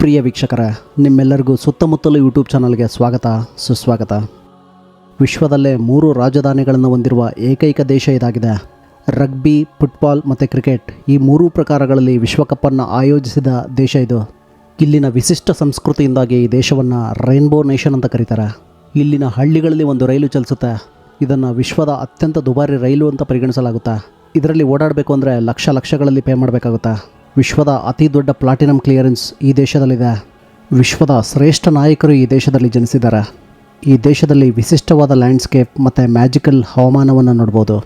ಪ್ರಿಯ ವೀಕ್ಷಕರ, ನಿಮ್ಮೆಲ್ಲರಿಗೂ ಸುತ್ತಮುತ್ತಲು ಯೂಟ್ಯೂಬ್ ಚಾನಲ್ಗೆ ಸ್ವಾಗತ, ಸುಸ್ವಾಗತ. ವಿಶ್ವದಲ್ಲೇ ಮೂರು ರಾಜಧಾನಿಗಳನ್ನು ಹೊಂದಿರುವ ಏಕೈಕ ದೇಶ ಇದಾಗಿದೆ. ರಗ್ಬಿ ಫುಟ್ಬಾಲ್ ಮತ್ತು ಕ್ರಿಕೆಟ್ ಈ ಮೂರೂ ಪ್ರಕಾರಗಳಲ್ಲಿ ವಿಶ್ವಕಪ್ಪನ್ನು ಆಯೋಜಿಸಿದ ದೇಶ ಇದು. ಇಲ್ಲಿನ ವಿಶಿಷ್ಟ ಸಂಸ್ಕೃತಿಯಿಂದಾಗಿ ಈ ದೇಶವನ್ನು ರೈನ್ಬೋ ನೇಷನ್ ಅಂತ ಕರೀತಾರೆ. ಇಲ್ಲಿನ ಹಳ್ಳಿಗಳಲ್ಲಿ ಒಂದು ರೈಲು ಚಲಿಸುತ್ತೆ. ಇದನ್ನು ವಿಶ್ವದ ಅತ್ಯಂತ ದುಬಾರಿ ರೈಲು ಅಂತ ಪರಿಗಣಿಸಲಾಗುತ್ತೆ. ಇದರಲ್ಲಿ ಓಡಾಡಬೇಕು ಅಂದರೆ ಲಕ್ಷ ಲಕ್ಷಗಳಲ್ಲಿ ಪೇ ಮಾಡಬೇಕಾಗುತ್ತೆ. ವಿಶ್ವದ ಅತಿ ದೊಡ್ಡ ಪ್ಲಾಟಿನಂ ಕ್ಲಿಯರೆನ್ಸ್ ಈ ದೇಶದಲ್ಲಿದೆ. ವಿಶ್ವದ ಶ್ರೇಷ್ಠ ನಾಯಕರು ಈ ದೇಶದಲ್ಲಿ ಜನಿಸಿದ್ದಾರೆ. ಈ ದೇಶದಲ್ಲಿ ವಿಶಿಷ್ಟವಾದ ಲ್ಯಾಂಡ್ಸ್ಕೇಪ್ ಮತ್ತು ಮ್ಯಾಜಿಕಲ್ ಹವಾಮಾನವನ್ನು ನೋಡ್ಬೋದು.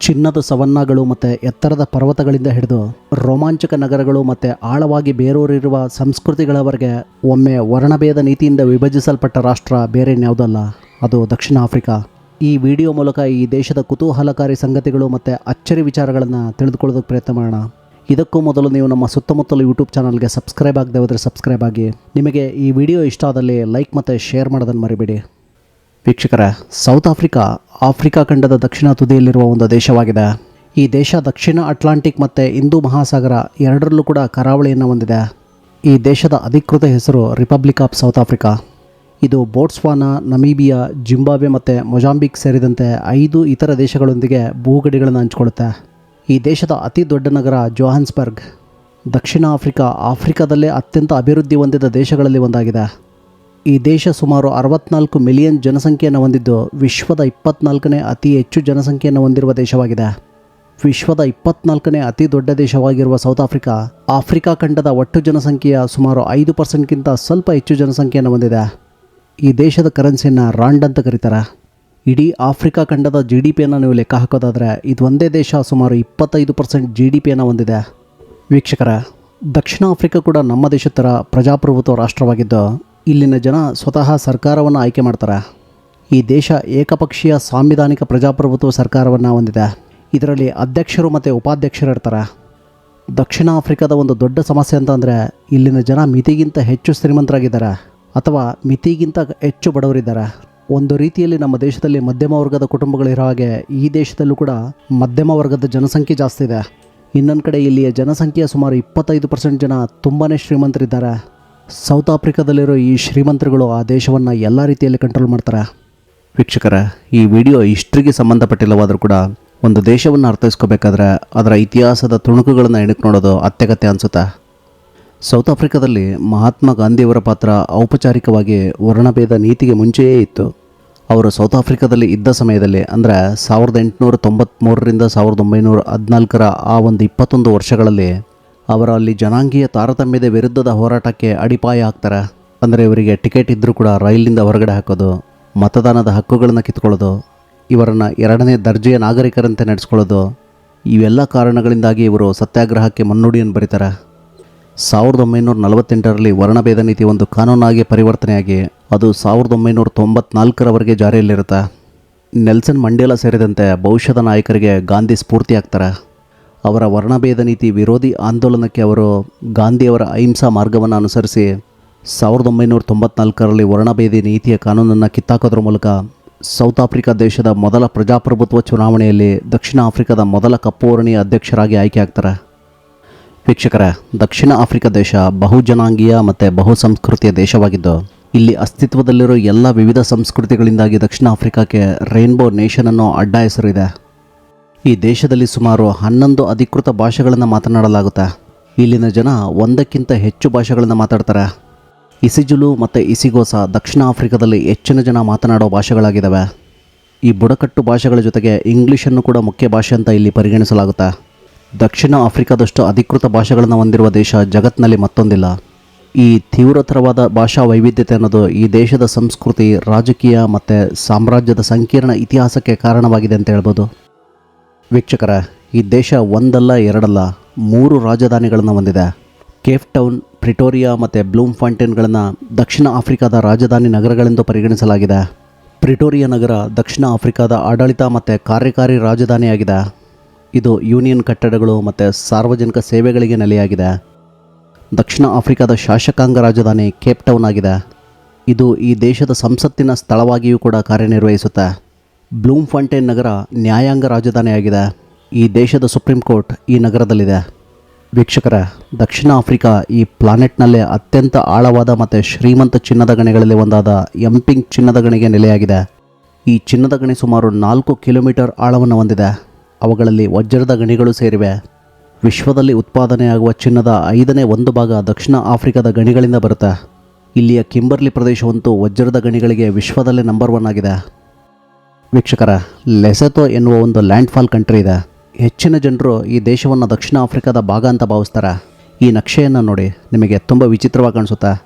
ಚಿನ್ನದ ಸವನ್ನಾಗಳು ಮತ್ತು ಎತ್ತರದ ಪರ್ವತಗಳಿಂದ ಹಿಡಿದು ರೋಮಾಂಚಕ ನಗರಗಳು ಮತ್ತು ಆಳವಾಗಿ ಬೇರೂರಿರುವ ಸಂಸ್ಕೃತಿಗಳವರೆಗೆ ಒಮ್ಮೆ ವರ್ಣಭೇದ ನೀತಿಯಿಂದ ವಿಭಜಿಸಲ್ಪಟ್ಟ ರಾಷ್ಟ್ರ ಬೇರೆ ಇನ್ಯಾವುದಲ್ಲ ಅದು ದಕ್ಷಿಣ ಆಫ್ರಿಕಾ. ಈ ವಿಡಿಯೋ ಮೂಲಕ ಈ ದೇಶದ ಕುತೂಹಲಕಾರಿ ಸಂಗತಿಗಳು ಮತ್ತು ಅಚ್ಚರಿ ವಿಚಾರಗಳನ್ನು ತಿಳಿದುಕೊಳ್ಳೋದಕ್ಕೆ ಪ್ರಯತ್ನ ಮಾಡೋಣ. ಇದಕ್ಕೂ ಮೊದಲು ನೀವು ನಮ್ಮ ಸುತ್ತಮುತ್ತಲು ಯೂಟ್ಯೂಬ್ ಚಾನಲ್ಗೆ ಸಬ್ಸ್ಕ್ರೈಬ್ ಆಗದೆ ಹೋದರೆ ಸಬ್ಸ್ಕ್ರೈಬ್ ಆಗಿ. ನಿಮಗೆ ಈ ವಿಡಿಯೋ ಇಷ್ಟ ಆದಲ್ಲಿ ಲೈಕ್ ಮತ್ತು ಶೇರ್ ಮಾಡೋದನ್ನು ಮರಿಬೇಡಿ. ವೀಕ್ಷಕರೇ ಸೌತ್ ಆಫ್ರಿಕಾ ಆಫ್ರಿಕಾ ಖಂಡದ ದಕ್ಷಿಣ ತುದಿಯಲ್ಲಿರುವ ಒಂದು ದೇಶವಾಗಿದೆ. ಈ ದೇಶ ದಕ್ಷಿಣ ಅಟ್ಲಾಂಟಿಕ್ ಮತ್ತು ಹಿಂದೂ ಮಹಾಸಾಗರ ಎರಡರಲ್ಲೂ ಕೂಡ ಕರಾವಳಿಯನ್ನು ಹೊಂದಿದೆ. ಈ ದೇಶದ ಅಧಿಕೃತ ಹೆಸರು ರಿಪಬ್ಲಿಕ್ ಆಫ್ ಸೌತ್ ಆಫ್ರಿಕಾ ಇದು ಬೋಟ್ಸ್ವಾನಾ, ನಮೀಬಿಯಾ, ಜಿಂಬಾಬ್ವೆ ಮತ್ತು ಮೊಜಾಂಬಿಕ್ ಸೇರಿದಂತೆ ಐದು ಇತರ ದೇಶಗಳೊಂದಿಗೆ ಭೂಗಡಿಗಳನ್ನು ಹಂಚಿಕೊಳ್ಳುತ್ತೆ. ಈ ದೇಶದ ಅತಿ ದೊಡ್ಡ ನಗರ ಜೋಹಾನ್ಸ್ಬರ್ಗ್, ದಕ್ಷಿಣ ಆಫ್ರಿಕಾ, ಆಫ್ರಿಕಾದಲ್ಲೇ ಅತ್ಯಂತ ಅಭಿವೃದ್ಧಿ ಹೊಂದಿದ ದೇಶಗಳಲ್ಲಿ ಒಂದಾಗಿದೆ. ಈ ದೇಶ ಸುಮಾರು ಅರವತ್ನಾಲ್ಕು ಮಿಲಿಯನ್ ಜನಸಂಖ್ಯೆಯನ್ನು ಹೊಂದಿದ್ದು ವಿಶ್ವದ ಇಪ್ಪತ್ನಾಲ್ಕನೇ ಅತಿ ಹೆಚ್ಚು ಜನಸಂಖ್ಯೆಯನ್ನು ಹೊಂದಿರುವ ದೇಶವಾಗಿದೆ. ವಿಶ್ವದ ಇಪ್ಪತ್ನಾಲ್ಕನೇ ಅತಿ ದೊಡ್ಡ ದೇಶವಾಗಿರುವ ಸೌತ್ ಆಫ್ರಿಕಾ ಆಫ್ರಿಕಾ ಖಂಡದ ಒಟ್ಟು ಜನಸಂಖ್ಯೆಯ ಸುಮಾರು ಐದು ಪರ್ಸೆಂಟ್ಗಿಂತ ಸ್ವಲ್ಪ ಹೆಚ್ಚು ಜನಸಂಖ್ಯೆಯನ್ನು ಹೊಂದಿದೆ. ಈ ದೇಶದ ಕರೆನ್ಸಿಯನ್ನು ರಾಂಡ್ ಅಂತ ಕರೀತಾರೆ. ಇಡೀ ಆಫ್ರಿಕಾ ಖಂಡದ ಜಿ ಡಿ ಪಿಯನ್ನು ನೀವು ಲೆಕ್ಕ ಹಾಕೋದಾದರೆ ಇದು ಒಂದೇ ದೇಶ ಸುಮಾರು ಇಪ್ಪತ್ತೈದು ಪರ್ಸೆಂಟ್ ಜಿ ಡಿ ಪಿಯನ್ನು ಹೊಂದಿದೆ. ವೀಕ್ಷಕರ, ದಕ್ಷಿಣ ಆಫ್ರಿಕಾ ಕೂಡ ನಮ್ಮ ದೇಶದ ಥರ ಪ್ರಜಾಪ್ರಭುತ್ವ ರಾಷ್ಟ್ರವಾಗಿದ್ದು, ಇಲ್ಲಿನ ಜನ ಸ್ವತಃ ಸರ್ಕಾರವನ್ನು ಆಯ್ಕೆ ಮಾಡ್ತಾರೆ. ಈ ದೇಶ ಏಕಪಕ್ಷೀಯ ಸಾಂವಿಧಾನಿಕ ಪ್ರಜಾಪ್ರಭುತ್ವ ಸರ್ಕಾರವನ್ನು ಹೊಂದಿದೆ. ಇದರಲ್ಲಿ ಅಧ್ಯಕ್ಷರು ಮತ್ತು ಉಪಾಧ್ಯಕ್ಷರು ಇರ್ತಾರೆ. ದಕ್ಷಿಣ ಆಫ್ರಿಕಾದ ಒಂದು ದೊಡ್ಡ ಸಮಸ್ಯೆ ಅಂತ ಅಂದರೆ ಇಲ್ಲಿನ ಜನ ಮಿತಿಗಿಂತ ಹೆಚ್ಚು ಶ್ರೀಮಂತರಾಗಿದ್ದಾರೆ ಅಥವಾ ಮಿತಿಗಿಂತ ಹೆಚ್ಚು ಬಡವರಿದ್ದಾರೆ. ಒಂದು ರೀತಿಯಲ್ಲಿ ನಮ್ಮ ದೇಶದಲ್ಲಿ ಮಧ್ಯಮ ವರ್ಗದ ಕುಟುಂಬಗಳಿರೋ ಹಾಗೆ ಈ ದೇಶದಲ್ಲೂ ಕೂಡ ಮಧ್ಯಮ ವರ್ಗದ ಜನಸಂಖ್ಯೆ ಜಾಸ್ತಿ ಇದೆ. ಇನ್ನೊಂದು ಕಡೆ ಇಲ್ಲಿಯ ಜನಸಂಖ್ಯೆಯ ಸುಮಾರು ಇಪ್ಪತ್ತೈದು ಪರ್ಸೆಂಟ್ ಜನ ತುಂಬಾ ಶ್ರೀಮಂತರಿದ್ದಾರೆ. ಸೌತ್ ಆಫ್ರಿಕಾದಲ್ಲಿರೋ ಈ ಶ್ರೀಮಂತರುಗಳು ಆ ದೇಶವನ್ನು ಎಲ್ಲ ರೀತಿಯಲ್ಲಿ ಕಂಟ್ರೋಲ್ ಮಾಡ್ತಾರೆ. ವೀಕ್ಷಕರ, ಈ ವಿಡಿಯೋ ಹಿಸ್ಟ್ರಿಗೆ ಸಂಬಂಧಪಟ್ಟಿಲ್ಲವಾದರೂ ಕೂಡ ಒಂದು ದೇಶವನ್ನು ಅರ್ಥೈಸ್ಕೋಬೇಕಾದ್ರೆ ಅದರ ಇತಿಹಾಸದ ತುಣುಕುಗಳನ್ನು ಎಣಕ್ಕೆ ನೋಡೋದು ಅತ್ಯಗತ್ಯ ಅನಿಸುತ್ತೆ. ಸೌತ್ ಆಫ್ರಿಕಾದಲ್ಲಿ ಮಹಾತ್ಮ ಗಾಂಧಿಯವರ ಪಾತ್ರ ಔಪಚಾರಿಕವಾಗಿ ವರ್ಣಭೇದ ನೀತಿಗೆ ಮುಂಚೆಯೇ ಇತ್ತು. ಅವರು ಸೌತ್ ಆಫ್ರಿಕಾದಲ್ಲಿ ಇದ್ದ ಸಮಯದಲ್ಲಿ ಅಂದರೆ ಸಾವಿರದ ಎಂಟುನೂರ ತೊಂಬತ್ತ್ಮೂರರಿಂದ ಸಾವಿರದ ಒಂಬೈನೂರ ಹದಿನಾಲ್ಕರ ಆ ಒಂದು ಇಪ್ಪತ್ತೊಂದು ವರ್ಷಗಳಲ್ಲಿ ಅವರ ಅಲ್ಲಿ ಜನಾಂಗೀಯ ತಾರತಮ್ಯದ ವಿರುದ್ಧದ ಹೋರಾಟಕ್ಕೆ ಅಡಿಪಾಯ ಹಾಕ್ತಾರೆ. ಅಂದರೆ ಇವರಿಗೆ ಟಿಕೆಟ್ ಇದ್ದರೂ ಕೂಡ ರೈಲಿಂದ ಹೊರಗಡೆ ಹಾಕೋದು, ಮತದಾನದ ಹಕ್ಕುಗಳನ್ನು ಕಿತ್ಕೊಳ್ಳೋದು, ಇವರನ್ನು ಎರಡನೇ ದರ್ಜೆಯ ನಾಗರಿಕರಂತೆ ನಡೆಸ್ಕೊಳ್ಳೋದು, ಇವೆಲ್ಲ ಕಾರಣಗಳಿಂದಾಗಿ ಇವರು ಸತ್ಯಾಗ್ರಹಕ್ಕೆ ಮುನ್ನುಡಿಯನ್ನು ಬರೀತಾರೆ. ಸಾವಿರದ ಒಂಬೈನೂರ ನಲವತ್ತೆಂಟರಲ್ಲಿ ವರ್ಣಭೇದ ನೀತಿ ಒಂದು ಕಾನೂನಾಗಿ ಪರಿವರ್ತನೆಯಾಗಿ ಅದು ಸಾವಿರದ ಒಂಬೈನೂರ ತೊಂಬತ್ನಾಲ್ಕರವರೆಗೆ ಜಾರಿಯಲ್ಲಿರುತ್ತೆ. ನೆಲ್ಸನ್ ಮಂಡೇಲ ಸೇರಿದಂತೆ ಭವಿಷ್ಯದ ನಾಯಕರಿಗೆ ಗಾಂಧಿ ಸ್ಫೂರ್ತಿಯಾಗ್ತಾರೆ. ಅವರ ವರ್ಣಭೇದ ನೀತಿ ವಿರೋಧಿ ಆಂದೋಲನಕ್ಕೆ ಅವರು ಗಾಂಧಿಯವರ ಅಹಿಂಸಾ ಮಾರ್ಗವನ್ನು ಅನುಸರಿಸಿ ಸಾವಿರದ ಒಂಬೈನೂರ ತೊಂಬತ್ನಾಲ್ಕರಲ್ಲಿ ವರ್ಣಭೇದಿ ನೀತಿಯ ಕಾನೂನನ್ನು ಕಿತ್ತಾಕೋದ್ರ ಮೂಲಕ ಸೌತ್ ಆಫ್ರಿಕಾ ದೇಶದ ಮೊದಲ ಪ್ರಜಾಪ್ರಭುತ್ವ ಚುನಾವಣೆಯಲ್ಲಿ ದಕ್ಷಿಣ ಆಫ್ರಿಕಾದ ಮೊದಲ ಕಪ್ಪು ವರ್ಣೀಯ ಅಧ್ಯಕ್ಷರಾಗಿ ಆಯ್ಕೆ ಆಗ್ತಾರೆ ವೀಕ್ಷಕರೇ, ದಕ್ಷಿಣ ಆಫ್ರಿಕಾ ದೇಶ ಬಹುಜನಾಂಗೀಯ ಮತ್ತು ಬಹುಸಂಸ್ಕೃತಿಯ ದೇಶವಾಗಿದ್ದು, ಇಲ್ಲಿ ಅಸ್ತಿತ್ವದಲ್ಲಿರೋ ಎಲ್ಲ ವಿವಿಧ ಸಂಸ್ಕೃತಿಗಳಿಂದಾಗಿ ದಕ್ಷಿಣ ಆಫ್ರಿಕಾಕ್ಕೆ ರೈನ್ಬೋ ನೇಷನ್ ಅನ್ನೋ ಅಡ್ಡ ಹೆಸರಿದೆ ಈ ದೇಶದಲ್ಲಿ ಸುಮಾರು ಹನ್ನೊಂದು ಅಧಿಕೃತ ಭಾಷೆಗಳನ್ನು ಮಾತನಾಡಲಾಗುತ್ತೆ. ಇಲ್ಲಿನ ಜನ ಒಂದಕ್ಕಿಂತ ಹೆಚ್ಚು ಭಾಷೆಗಳನ್ನು ಮಾತಾಡ್ತಾರೆ. ಇಸಿಜುಲು ಮತ್ತು ಇಸಿಗೋಸ ದಕ್ಷಿಣ ಆಫ್ರಿಕಾದಲ್ಲಿ ಹೆಚ್ಚಿನ ಜನ ಮಾತನಾಡೋ ಭಾಷೆಗಳಾಗಿದ್ದಾವೆ ಈ ಬುಡಕಟ್ಟು ಭಾಷೆಗಳ ಜೊತೆಗೆ ಇಂಗ್ಲೀಷನ್ನು ಕೂಡ ಮುಖ್ಯ ಭಾಷೆ ಅಂತ ಇಲ್ಲಿ ಪರಿಗಣಿಸಲಾಗುತ್ತೆ. ದಕ್ಷಿಣ ಆಫ್ರಿಕಾದಷ್ಟು ಅಧಿಕೃತ ಭಾಷೆಗಳನ್ನು ಹೊಂದಿರುವ ದೇಶ ಜಗತ್ತಿನಲ್ಲಿ ಮತ್ತೊಂದಿಲ್ಲ. ಈ ತೀವ್ರತರವಾದ ಭಾಷಾ ವೈವಿಧ್ಯತೆ ಅನ್ನೋದು ಈ ದೇಶದ ಸಂಸ್ಕೃತಿ, ರಾಜಕೀಯ ಮತ್ತು ಸಾಮ್ರಾಜ್ಯದ ಸಂಕೀರ್ಣ ಇತಿಹಾಸಕ್ಕೆ ಕಾರಣವಾಗಿದೆ ಅಂತ ಹೇಳ್ಬೋದು. ವೀಕ್ಷಕರ, ಈ ದೇಶ ಒಂದಲ್ಲ, ಎರಡಲ್ಲ, ಮೂರು ರಾಜಧಾನಿಗಳನ್ನು ಹೊಂದಿದೆ. ಕೇಪ್ ಟೌನ್, ಪ್ರಿಟೋರಿಯಾ ಮತ್ತು ಬ್ಲೂಮ್ ಫಾಂಟೇನ್ಗಳನ್ನು ದಕ್ಷಿಣ ಆಫ್ರಿಕಾದ ರಾಜಧಾನಿ ನಗರಗಳೆಂದು ಪರಿಗಣಿಸಲಾಗಿದೆ. ಪ್ರಿಟೋರಿಯಾ ನಗರ ದಕ್ಷಿಣ ಆಫ್ರಿಕಾದ ಆಡಳಿತ ಮತ್ತು ಕಾರ್ಯಕಾರಿ ರಾಜಧಾನಿಯಾಗಿದೆ. ಇದು ಯೂನಿಯನ್ ಕಟ್ಟಡಗಳು ಮತ್ತು ಸಾರ್ವಜನಿಕ ಸೇವೆಗಳಿಗೆ ನೆಲೆಯಾಗಿದೆ. ದಕ್ಷಿಣ ಆಫ್ರಿಕಾದ ಶಾಸಕಾಂಗ ರಾಜಧಾನಿ ಕೇಪ್ ಟೌನ್ ಆಗಿದೆ. ಇದು ಈ ದೇಶದ ಸಂಸತ್ತಿನ ಸ್ಥಳವಾಗಿಯೂ ಕೂಡ ಕಾರ್ಯನಿರ್ವಹಿಸುತ್ತೆ. ಬ್ಲೂಮ್ ಫಾಂಟೇನ್ ನಗರ ನ್ಯಾಯಾಂಗ ರಾಜಧಾನಿಯಾಗಿದೆ. ಈ ದೇಶದ ಸುಪ್ರೀಂ ಕೋರ್ಟ್ ಈ ನಗರದಲ್ಲಿದೆ. ವೀಕ್ಷಕರ, ದಕ್ಷಿಣ ಆಫ್ರಿಕಾ ಈ ಪ್ಲಾನೆಟ್ನಲ್ಲೇ ಅತ್ಯಂತ ಆಳವಾದ ಮತ್ತು ಶ್ರೀಮಂತ ಚಿನ್ನದ ಗಣಿಗಳಲ್ಲಿ ಒಂದಾದ ಎಂಪಿಂಗ್ ಚಿನ್ನದ ಗಣಿಗೆ ನೆಲೆಯಾಗಿದೆ. ಈ ಚಿನ್ನದ ಗಣಿ ಸುಮಾರು ನಾಲ್ಕು ಕಿಲೋಮೀಟರ್ ಆಳವನ್ನು ಹೊಂದಿದೆ. ಅವುಗಳಲ್ಲಿ ವಜ್ರದ ಗಣಿಗಳು ಸೇರಿವೆ. ವಿಶ್ವದಲ್ಲಿ ಉತ್ಪಾದನೆಯಾಗುವ ಚಿನ್ನದ ಐದನೇ ಒಂದು ಭಾಗ ದಕ್ಷಿಣ ಆಫ್ರಿಕಾದ ಗಣಿಗಳಿಂದ ಬರುತ್ತೆ. ಇಲ್ಲಿಯ ಕಿಂಬರ್ಲಿ ಪ್ರದೇಶವಂತೂ ವಜ್ರದ ಗಣಿಗಳಿಗೆ ವಿಶ್ವದಲ್ಲೇ ನಂಬರ್ ಒನ್ ಆಗಿದೆ. ವೀಕ್ಷಕರ, ಲೆಸೆತೋ ಎನ್ನುವ ಒಂದು ಲ್ಯಾಂಡ್ಫಾಲ್ ಕಂಟ್ರಿ ಇದೆ. ಹೆಚ್ಚಿನ ಜನರು ಈ ದೇಶವನ್ನು ದಕ್ಷಿಣ ಆಫ್ರಿಕಾದ ಭಾಗ ಅಂತ ಭಾವಿಸ್ತಾರೆ. ಈ ನಕ್ಷೆಯನ್ನು ನೋಡಿ ನಿಮಗೆ ತುಂಬ ವಿಚಿತ್ರವಾಗಿ ಕಾಣಿಸುತ್ತೆ.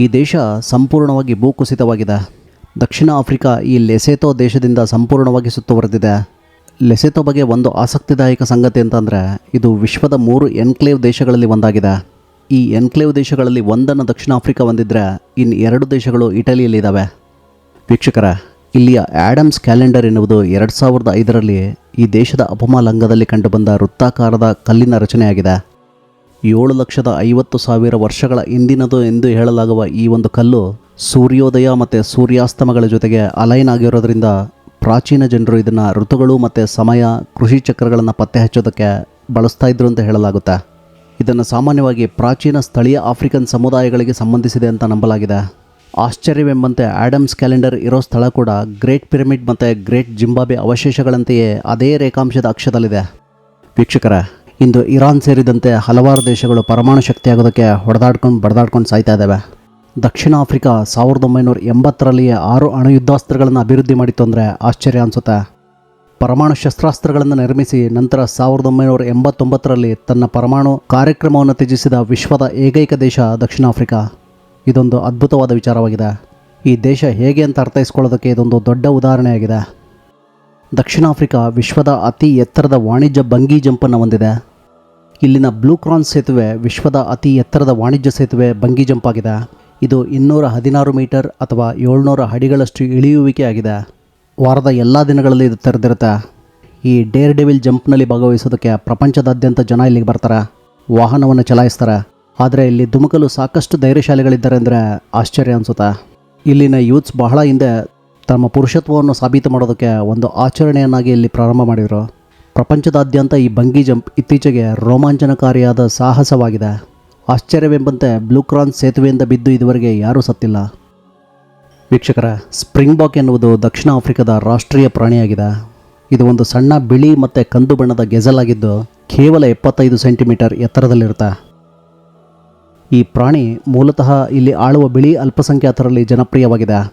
ಈ ದೇಶ ಸಂಪೂರ್ಣವಾಗಿ ಭೂಕುಸಿತವಾಗಿದೆ. ದಕ್ಷಿಣ ಆಫ್ರಿಕಾ ಈ ಲೆಸೆತೋ ದೇಶದಿಂದ ಸಂಪೂರ್ಣವಾಗಿ ಸುತ್ತುವರೆದಿದೆ. ಲೆಸೆತೋ ಬಗ್ಗೆ ಒಂದು ಆಸಕ್ತಿದಾಯಕ ಸಂಗತಿ ಅಂತಂದರೆ ಇದು ವಿಶ್ವದ ಮೂರು ಎನ್ಕ್ಲೇವ್ ದೇಶಗಳಲ್ಲಿ ಒಂದಾಗಿದೆ. ಈ ಎನ್ಕ್ಲೇವ್ ದೇಶಗಳಲ್ಲಿ ಒಂದನ್ನು ದಕ್ಷಿಣ ಆಫ್ರಿಕಾ ಹೊಂದಿದ್ರೆ ಇನ್ನು ಎರಡು ದೇಶಗಳು ಇಟಲಿಯಲ್ಲಿದ್ದಾವೆ ವೀಕ್ಷಕರ, ಇಲ್ಲಿಯ ಆ್ಯಡಮ್ಸ್ ಕ್ಯಾಲೆಂಡರ್ ಎನ್ನುವುದು ಎರಡು ಸಾವಿರದ ಐದರಲ್ಲಿ ಈ ದೇಶದ ಅಪಮಾಲಂಗದಲ್ಲಿ ಕಂಡುಬಂದ ವೃತ್ತಾಕಾರದ ಕಲ್ಲಿನ ರಚನೆಯಾಗಿದೆ. ಏಳು ಲಕ್ಷದ ಐವತ್ತು ಸಾವಿರ ವರ್ಷಗಳ ಹಿಂದಿನದು ಎಂದು ಹೇಳಲಾಗುವ ಈ ಒಂದು ಕಲ್ಲು ಸೂರ್ಯೋದಯ ಮತ್ತು ಸೂರ್ಯಾಸ್ತಮಗಳ ಜೊತೆಗೆ ಅಲೈನ್ ಆಗಿರೋದ್ರಿಂದ ಪ್ರಾಚೀನ ಜನರು ಇದನ್ನು ಋತುಗಳು ಮತ್ತು ಸಮಯ, ಕೃಷಿ ಚಕ್ರಗಳನ್ನು ಪತ್ತೆ ಹಚ್ಚೋದಕ್ಕೆ ಬಳಸ್ತಾ ಇದ್ರು ಅಂತ ಹೇಳಲಾಗುತ್ತೆ. ಇದನ್ನು ಸಾಮಾನ್ಯವಾಗಿ ಪ್ರಾಚೀನ ಸ್ಥಳೀಯ ಆಫ್ರಿಕನ್ ಸಮುದಾಯಗಳಿಗೆ ಸಂಬಂಧಿಸಿದೆ ಅಂತ ನಂಬಲಾಗಿದೆ. ಆಶ್ಚರ್ಯವೆಂಬಂತೆ ಆ್ಯಡಮ್ಸ್ ಕ್ಯಾಲೆಂಡರ್ ಇರೋ ಸ್ಥಳ ಕೂಡ ಗ್ರೇಟ್ ಪಿರಮಿಡ್ ಮತ್ತು ಗ್ರೇಟ್ ಜಿಂಬಾಬೆ ಅವಶೇಷಗಳಂತೆಯೇ ಅದೇ ರೇಖಾಂಶದ ಅಕ್ಷದಲ್ಲಿದೆ. ವೀಕ್ಷಕರ, ಇಂದು ಇರಾನ್ ಸೇರಿದಂತೆ ಹಲವಾರು ದೇಶಗಳು ಪರಮಾಣು ಶಕ್ತಿಯಾಗೋದಕ್ಕೆ ಹೊಡೆದಾಡ್ಕೊಂಡು ಬಡದಾಡ್ಕೊಂಡು ಸಾಯ್ತಾ ಇದ್ದಾವೆ ದಕ್ಷಿಣ ಆಫ್ರಿಕಾ ಸಾವಿರದ ಒಂಬೈನೂರ ಎಂಬತ್ತರಲ್ಲಿಯೇ ಆರು ಅಣುಯುದ್ಧಾಸ್ತ್ರಗಳನ್ನು ಅಭಿವೃದ್ಧಿ ಮಾಡಿತ್ತು ಅಂದರೆ ಆಶ್ಚರ್ಯ ಅನಿಸುತ್ತೆ. ಪರಮಾಣು ಶಸ್ತ್ರಾಸ್ತ್ರಗಳನ್ನು ನಿರ್ಮಿಸಿ ನಂತರ ಸಾವಿರದ ಒಂಬೈನೂರ ಎಂಬತ್ತೊಂಬತ್ತರಲ್ಲಿ ತನ್ನ ಪರಮಾಣು ಕಾರ್ಯಕ್ರಮವನ್ನು ತ್ಯಜಿಸಿದ ವಿಶ್ವದ ಏಕೈಕ ದೇಶ ದಕ್ಷಿಣ ಆಫ್ರಿಕಾ. ಇದೊಂದು ಅದ್ಭುತವಾದ ವಿಚಾರವಾಗಿದೆ. ಈ ದೇಶ ಹೇಗೆ ಅಂತ ಅರ್ಥೈಸ್ಕೊಳ್ಳೋದಕ್ಕೆ ಇದೊಂದು ದೊಡ್ಡ ಉದಾಹರಣೆಯಾಗಿದೆ. ದಕ್ಷಿಣ ಆಫ್ರಿಕಾ ವಿಶ್ವದ ಅತಿ ಎತ್ತರದ ವಾಣಿಜ್ಯ ಬಂಗಿ ಜಂಪನ್ನು ಹೊಂದಿದೆ. ಇಲ್ಲಿನ ಬ್ಲೂ ಕ್ರಾನ್ ಸೇತುವೆ ವಿಶ್ವದ ಅತಿ ಎತ್ತರದ ವಾಣಿಜ್ಯ ಸೇತುವೆ ಬಂಗಿ ಜಂಪ್ ಆಗಿದೆ ಇದು ಇನ್ನೂರ ಹದಿನಾರು ಮೀಟರ್ ಅಥವಾ ಏಳ್ನೂರ ಅಡಿಗಳಷ್ಟು ಇಳಿಯುವಿಕೆ ಆಗಿದೆ ವಾರದ ಎಲ್ಲ ದಿನಗಳಲ್ಲಿ ಇದು ತೆರೆದಿರುತ್ತೆ. ಈ ಡೇರ್ ಡೆವಿಲ್ ಜಂಪ್ನಲ್ಲಿ ಭಾಗವಹಿಸೋದಕ್ಕೆ ಪ್ರಪಂಚದಾದ್ಯಂತ ಜನ ಇಲ್ಲಿಗೆ ಬರ್ತಾರೆ. ವಾಹನವನ್ನು ಚಲಾಯಿಸ್ತಾರೆ. ಆದರೆ ಇಲ್ಲಿ ಧುಮುಕಲು ಸಾಕಷ್ಟು ಧೈರ್ಯಶಾಲಿಗಳಿದ್ದಾರೆ ಅಂದರೆ ಆಶ್ಚರ್ಯ ಅನಿಸುತ್ತೆ. ಇಲ್ಲಿನ ಯೂತ್ಸ್ ಬಹಳ ಹಿಂದೆ ತಮ್ಮ ಪುರುಷತ್ವವನ್ನು ಸಾಬೀತು ಮಾಡೋದಕ್ಕೆ ಒಂದು ಆಚರಣೆಯನ್ನಾಗಿ ಇಲ್ಲಿ ಪ್ರಾರಂಭ ಮಾಡಿದರು. ಪ್ರಪಂಚದಾದ್ಯಂತ ಈ ಬಂಗಿ ಜಂಪ್ ಇತ್ತೀಚೆಗೆ ರೋಮಾಂಚನಕಾರಿಯಾದ ಸಾಹಸವಾಗಿದೆ. ಆಶ್ಚರ್ಯವೆಂಬಂತೆ ಬ್ಲೂಕ್ರಾನ್ ಸೇತುವೆಯಿಂದ ಬಿದ್ದು ಇದುವರೆಗೆ ಯಾರೂ ಸತ್ತಿಲ್ಲ. ವೀಕ್ಷಕರ ಸ್ಪ್ರಿಂಗ್ ಬಾಕ್ ಎನ್ನುವುದು ದಕ್ಷಿಣ ಆಫ್ರಿಕಾದ ರಾಷ್ಟ್ರೀಯ ಪ್ರಾಣಿಯಾಗಿದೆ. ಇದು ಒಂದು ಸಣ್ಣ ಬಿಳಿ ಮತ್ತು ಕಂದು ಬಣ್ಣದ ಗೆಜಲ್ ಆಗಿದ್ದು ಕೇವಲ ಎಪ್ಪತ್ತೈದು ಸೆಂಟಿಮೀಟರ್ ಎತ್ತರದಲ್ಲಿರುತ್ತೆ. ಈ ಪ್ರಾಣಿ ಮೂಲತಃ ಇಲ್ಲಿ ಆಳುವ ಬಿಳಿ ಅಲ್ಪಸಂಖ್ಯಾತರಲ್ಲಿ ಜನಪ್ರಿಯವಾಗಿದೆ.